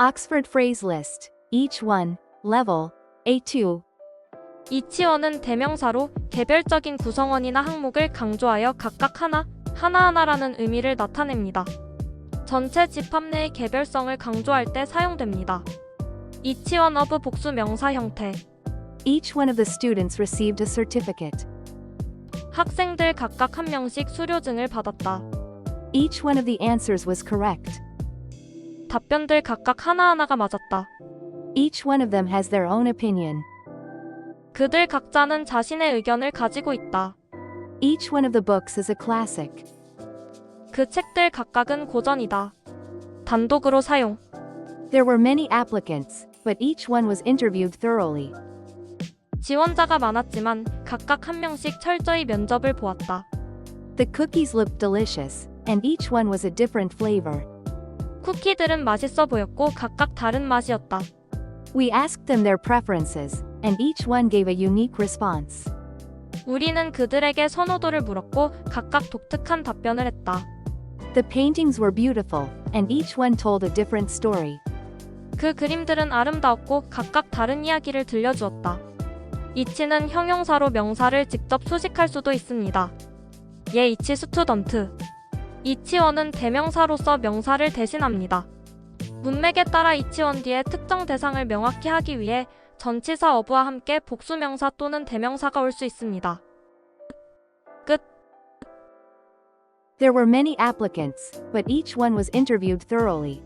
Oxford Phrase List. Each one. Level. A2. 이치원은 대명사로 개별적인 구성원이나 항목을 강조하여 각각 하나, 하나하나라는 의미를 나타냅니다. 전체 집합 내의 개별성을 강조할 때 사용됩니다. 이치원 어브 복수 명사 형태. Each one of the students received a certificate. 학생들 각각 한 명씩 수료증을 받았다. Each one of the answers was correct. 답변들 각각 하나하나가 맞았다. Each one of them has their own opinion. 그들 각자는 자신의 의견을 가지고 있다. Each one of the books is a classic. 그 책들 각각은 고전이다. 단독으로 사용. There were many applicants, but each one was interviewed thoroughly. 지원자가 많았지만 각각 한 명씩 철저히 면접을 보았다. The cookies looked delicious, and each one was a different flavor. 쿠키들은 맛있어 보였고 각각 다른 맛이었다. We asked them their preferences, and each one gave a unique response. 우리는 그들에게 선호도를 물었고 각각 독특한 답변을 했다. The paintings were beautiful, and each one told a different story. 그 그림들은 아름다웠고 각각 다른 이야기를 들려주었다. 이치는 형용사로 명사를 직접 수식할 수도 있습니다. 예 이치 스투던트. 이치원은 대명사로서 명사를 대신합니다. 문맥에 따라 이치원 뒤에 특정 대상을 명확히 하기 위해 전치사 어부와 함께 복수명사 또는 대명사가 올 수 있습니다. 끝. There were many applicants, but each one was interviewed thoroughly.